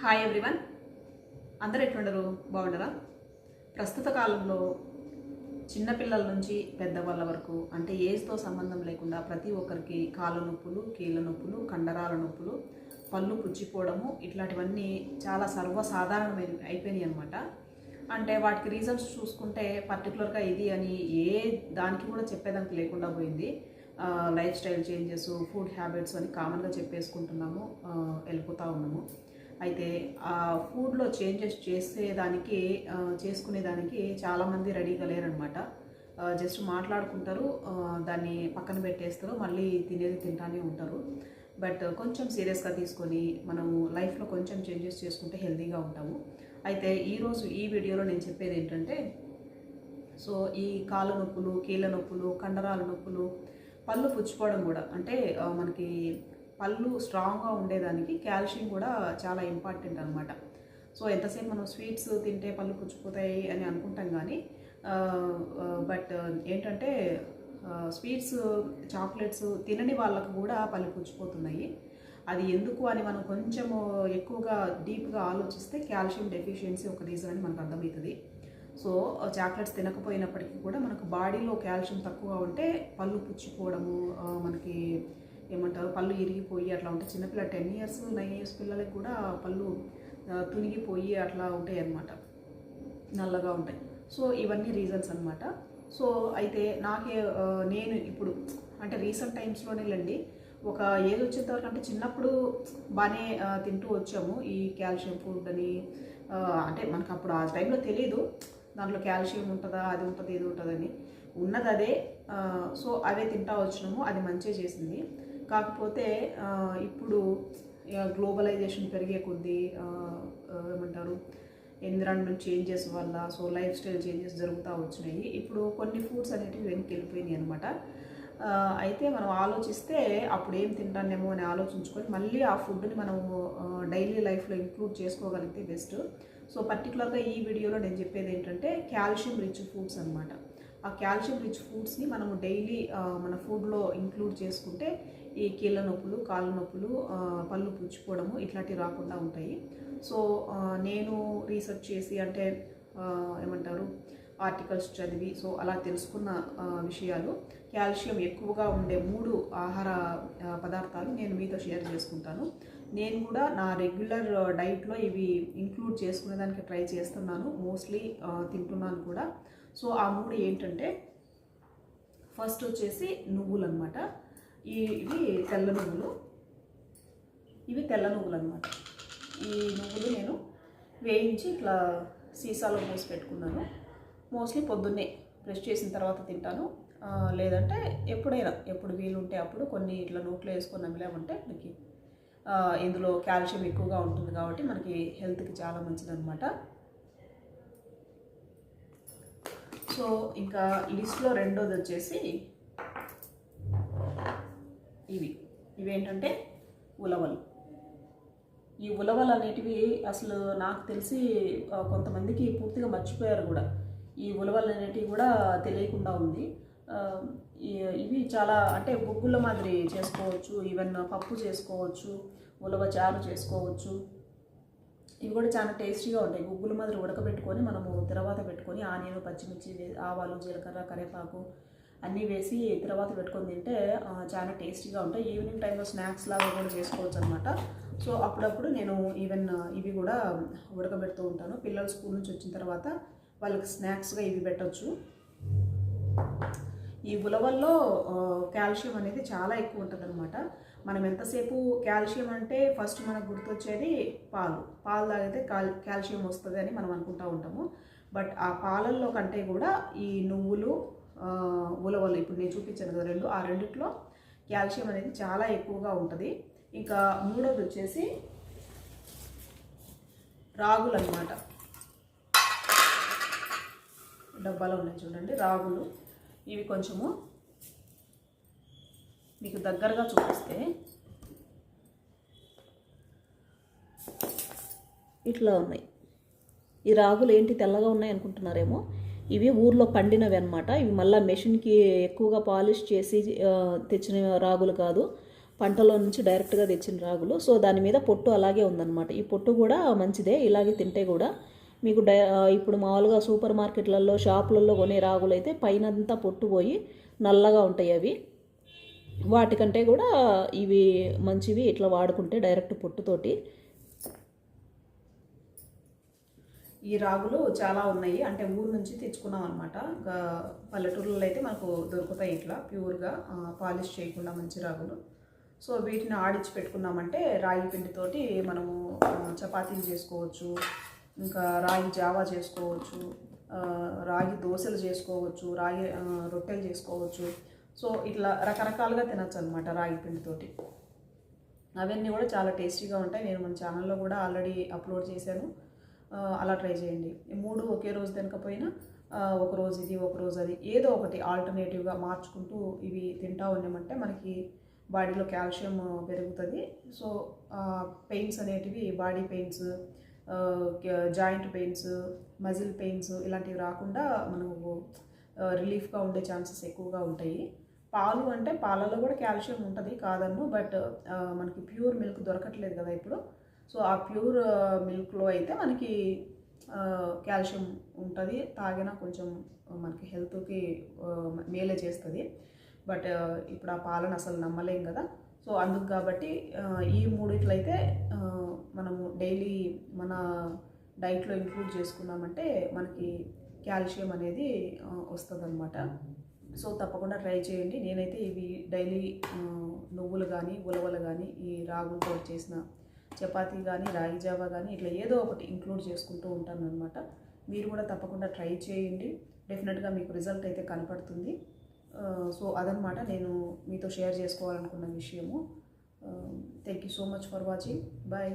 Hi everyone అందరు ఎట్లుండరు? బాగుండరా? ప్రస్తుత కాలంలో చిన్నపిల్లల నుంచి పెద్దవాళ్ళ వరకు అంటే ఏజ్తో సంబంధం లేకుండా ప్రతి ఒక్కరికి కాళ్ళ నొప్పులు కీళ్ళ నొప్పులు కండరాల నొప్పులు పళ్ళు పుచ్చిపోవడము ఇట్లాంటివన్నీ చాలా సర్వసాధారణమైన అయిపోయినాయి అనమాట అంటే వాటికి రీజన్స్ చూసుకుంటే పర్టికులర్గా ఇది అని ఏ దానికి కూడా చెప్పేదానికి లేకుండా పోయింది. Life style changes food habits అని కామన్గా చెప్పేసుకుంటున్నాము. వెళ్ళిపోతూ ఉన్నాము. అయితే ఆ ఫుడ్లో చేంజెస్ చేసేదానికి చేసుకునేదానికి చాలామంది రెడీగా లేరనమాట జస్ట్ మాట్లాడుకుంటారు దాన్ని పక్కన పెట్టేస్తారు మళ్ళీ తినేది తింటానే ఉంటారు. బట్ కొంచెం సీరియస్గా తీసుకొని మనము లైఫ్లో కొంచెం చేంజెస్ చేసుకుంటే హెల్తీగా ఉంటాము. అయితే ఈరోజు ఈ వీడియోలో నేను చెప్పేది ఏంటంటే సో ఈ కాళ్ళ నొప్పులు కీళ్ళ నొప్పులు కండరాల నొప్పులు పళ్ళు పుచ్చిపోవడం కూడా అంటే మనకి పళ్ళు స్ట్రాంగ్గా ఉండేదానికి కాల్షియం కూడా చాలా ఇంపార్టెంట్ అనమాట సో ఎంతసేపు మనం స్వీట్స్ తింటే పళ్ళు పుచ్చిపోతాయి అని అనుకుంటాం కానీ బట్ ఏంటంటే స్వీట్స్ చాక్లెట్స్ తినని వాళ్ళకు కూడా పళ్ళు పుచ్చిపోతున్నాయి. అది ఎందుకు అని మనం కొంచెము ఎక్కువగా డీప్గా ఆలోచిస్తే కాల్షియం డెఫిషియన్సీ ఒక రీజన్ అని మనకు అర్థమవుతుంది. సో చాక్లెట్స్ తినకపోయినప్పటికీ కూడా మనకు బాడీలో కాల్షియం తక్కువ ఉంటే పళ్ళు పుచ్చిపోవడము మనకి ఏమంటారు పళ్ళు ఇరిగిపోయి అట్లా ఉంటాయి చిన్నపిల్ల టెన్ ఇయర్స్ నైన్ ఇయర్స్ పిల్లలకి కూడా పళ్ళు తునిగిపోయి అట్లా ఉంటాయి అన్నమాట. నల్లగా ఉంటాయి. సో ఇవన్నీ రీజన్స్ అనమాట సో అయితే నాకే నేను ఇప్పుడు అంటే రీసెంట్ టైమ్స్లోనే లేండి ఒక ఏజ్ వచ్చిన తర్వాత అంటే చిన్నప్పుడు బాగానే తింటూ వచ్చాము. ఈ కాల్షియం ఫుడ్ అని అంటే మనకు అప్పుడు ఆ టైంలో తెలియదు దాంట్లో కాల్షియం ఉంటుందా అది ఉంటుంది ఇది ఉంటుందని. ఉన్నది అదే సో అవే తింటా వచ్చినాము. అది మంచిగా చేసింది. కాకపోతే ఇప్పుడు గ్లోబలైజేషన్ పెరిగే కొద్దీ ఏమంటారు ఎన్విరాన్మెంట్ చేంజెస్ వల్ల సో లైఫ్ స్టైల్ చేంజెస్ జరుగుతూ వచ్చినాయి. ఇప్పుడు కొన్ని ఫుడ్స్ అనేటివి వెనక్కి వెళ్ళిపోయినాయి అనమాట అయితే మనం ఆలోచిస్తే అప్పుడు ఏం తింటానేమో అని ఆలోచించుకొని మళ్ళీ ఆ ఫుడ్ని మనము డైలీ లైఫ్లో ఇంక్లూడ్ చేసుకోగలిగితే బెస్ట్. సో పర్టికులర్గా ఈ వీడియోలో నేను చెప్పేది ఏంటంటే కాల్షియం రిచ్ ఫుడ్స్ అనమాట ఆ కాల్షియం రిచ్ ఫుడ్స్ని మనము డైలీ మన ఫుడ్లో ఇంక్లూడ్ చేసుకుంటే ఈ కీళ్ళ నొప్పులు కాళ్ళ నొప్పులు పళ్ళు పుచ్చుకోవడము ఇట్లాంటివి రాకుండా ఉంటాయి. సో నేను రీసెర్చ్ చేసి అంటే ఏమంటారు ఆర్టికల్స్ చదివి సో అలా తెలుసుకున్న విషయాలు. కాల్షియం ఎక్కువగా ఉండే మూడు ఆహార పదార్థాలు నేను మీతో షేర్ చేసుకుంటాను. నేను కూడా నా రెగ్యులర్ డైట్లో ఇవి ఇంక్లూడ్ చేసుకునేదానికి ట్రై చేస్తున్నాను. మోస్ట్లీ తింటున్నాను కూడా. సో ఆ మూడు ఏంటంటే ఫస్ట్ వచ్చేసి నువ్వులు అనమాట ఈ ఇవి తెల్ల నువ్వులు. ఇవి తెల్ల నువ్వులు అనమాట ఈ నువ్వులు నేను వేయించి ఇట్లా సీసాలో మూసి పెట్టుకున్నాను. మోస్ట్లీ పొద్దున్నే బ్రష్ చేసిన తర్వాత తింటాను. లేదంటే ఎప్పుడైనా ఎప్పుడు వీలుంటే అప్పుడు కొన్ని ఇట్లా నోట్లో వేసుకొని నమిలామంటే మనకి ఇందులో కాల్షియం ఎక్కువగా ఉంటుంది కాబట్టి మనకి హెల్త్కి చాలా మంచిదనమాట సో ఇంకా లిస్ట్లో రెండోది వచ్చేసి ఇవి. ఇవేంటంటే ఉలవలు. ఈ ఉలవలు అనేటివి అసలు నాకు తెలిసి కొంతమందికి పూర్తిగా మర్చిపోయారు కూడా. ఈ ఉలవలు అనేటివి కూడా తెలియకుండా ఉంది. ఇవి చాలా అంటే గుగ్గుల మాదిరి చేసుకోవచ్చు. ఈవెన్ పప్పు చేసుకోవచ్చు ఉలవ చారు చేసుకోవచ్చు. ఇవి కూడా చాలా టేస్టీగా ఉంటాయి. గుగ్గుల మాదిరి ఉడకబెట్టుకొని మనము తర్వాత పెట్టుకొని ఆనియన్ పచ్చిమిర్చి ఆవాలు జీలకర్ర కరివేపాకు అన్నీ వేసి తర్వాత పెట్టుకొని తింటే చాలా టేస్టీగా ఉంటాయి. ఈవినింగ్ టైంలో స్నాక్స్ లాగా కూడా చేసుకోవచ్చు అనమాట సో అప్పుడప్పుడు నేను ఈవెన్ ఇవి కూడా ఉడకబెడుతూ ఉంటాను. పిల్లలు స్కూల్ నుంచి వచ్చిన తర్వాత వాళ్ళకి స్నాక్స్గా ఇవి పెట్టొచ్చు. ఈ ఉలవల్లో కాల్షియం అనేది చాలా ఎక్కువ ఉంటుంది అనమాట మనం ఎంతసేపు కాల్షియం అంటే ఫస్ట్ మనకు గుర్తొచ్చేది పాలు. పాలు తాగితే కాల్ కాల్షియం వస్తుంది అని మనం అనుకుంటూ ఉంటాము. బట్ ఆ పాలల్లో కంటే కూడా ఈ నువ్వులు ఉలవలు ఇప్పుడు నేను చూపించాను కదా రెండు ఆ రెండిట్లో కాల్షియం అనేది చాలా ఎక్కువగా ఉంటుంది. ఇంకా మూడోది వచ్చేసి రాగులు అనమాట డబ్బాలో ఉన్నాయి చూడండి రాగులు. ఇవి కొంచెము మీకు దగ్గరగా చూపిస్తే ఇట్లా ఉన్నాయి. ఈ రాగులు ఏంటి తెల్లగా ఉన్నాయి అనుకుంటున్నారేమో? ఇవి ఊర్లో పండినవి అనమాట ఇవి మళ్ళీ మెషిన్కి ఎక్కువగా పాలిష్ చేసి తెచ్చిన రాగులు కాదు. పంటలో నుంచి డైరెక్ట్గా తెచ్చిన రాగులు. సో దాని మీద పొట్టు అలాగే ఉందన్నమాట. ఈ పొట్టు కూడా మంచిదే. ఇలాగే తింటే కూడా మీకు డై ఇప్పుడు మామూలుగా సూపర్ మార్కెట్లలో షాపులలో కొనే రాగులు అయితే పైనంతా పొట్టు పోయి నల్లగా ఉంటాయి అవి. వాటికంటే కూడా ఇవి మంచివి ఇట్లా వాడుకుంటే డైరెక్ట్ పొట్టుతోటి. ఈ రాగులు చాలా ఉన్నాయి. అంటే ఊరు నుంచి తెచ్చుకున్నాం అనమాట ఇంకా పల్లెటూర్లలో అయితే మనకు దొరుకుతాయి ఇట్లా ప్యూర్గా పాలిష్ చేయకుండా మంచి రాగులు. సో వీటిని ఆడించి పెట్టుకున్నామంటే రాగి పిండితోటి మనము చపాతీలు చేసుకోవచ్చు. ఇంకా రాగి జావా చేసుకోవచ్చు రాగి దోశలు చేసుకోవచ్చు రాగి రొట్టెలు చేసుకోవచ్చు. సో ఇట్లా రకరకాలుగా తినచ్చు అనమాట రాగి పిండితోటి. అవన్నీ కూడా చాలా టేస్టీగా ఉంటాయి. నేను మన ఛానల్లో కూడా ఆల్రెడీ అప్లోడ్ చేశాను. అలా ట్రై చేయండి. మూడు ఒకే రోజు తినకపోయినా ఒక రోజు ఇది ఒక రోజు అది ఏదో ఒకటి ఆల్టర్నేటివ్గా మార్చుకుంటూ ఇవి తింటా ఉన్నామంటే మనకి బాడీలో కాల్షియం పెరుగుతుంది. సో పెయిన్స్ అనేటివి body pains joint pains muscle pains ఇలాంటివి రాకుండా మనకు రిలీఫ్గా ఉండే ఛాన్సెస్ ఎక్కువగా ఉంటాయి. పాలు అంటే పాలలో కూడా కాల్షియం ఉంటుంది కాదన్ను బట్ మనకి ప్యూర్ మిల్క్ దొరకట్లేదు కదా ఇప్పుడు. సో ఆ ప్యూర్ మిల్క్లో అయితే మనకి కాల్షియం ఉంటుంది తాగినా కొంచెం మనకి హెల్త్కి మేలే చేస్తుంది. బట్ ఇప్పుడు ఆ పాలను అసలు నమ్మలేం కదా. సో అందుకు కాబట్టి ఈ మూడిట్లయితే మనము డైలీ మన డైట్లో ఇంక్లూడ్ చేసుకున్నామంటే మనకి కాల్షియం అనేది వస్తుంది అనమాట సో తప్పకుండా ట్రై చేయండి. నేనైతే ఇవి డైలీ నువ్వులు కానీ ఉలవలు కానీ ఈ రాగులతో చేసిన చపాతీ కానీ రాగి జావా కానీ ఇట్లా ఏదో ఒకటి ఇంక్లూడ్ చేసుకుంటూ ఉంటాను అనమాట మీరు కూడా తప్పకుండా ట్రై చేయండి. డెఫినెట్గా మీకు రిజల్ట్ అయితే కనపడుతుంది. సో అదనమాట నేను మీతో షేర్ చేసుకోవాలనుకున్న విషయము. Thank you so much for watching bye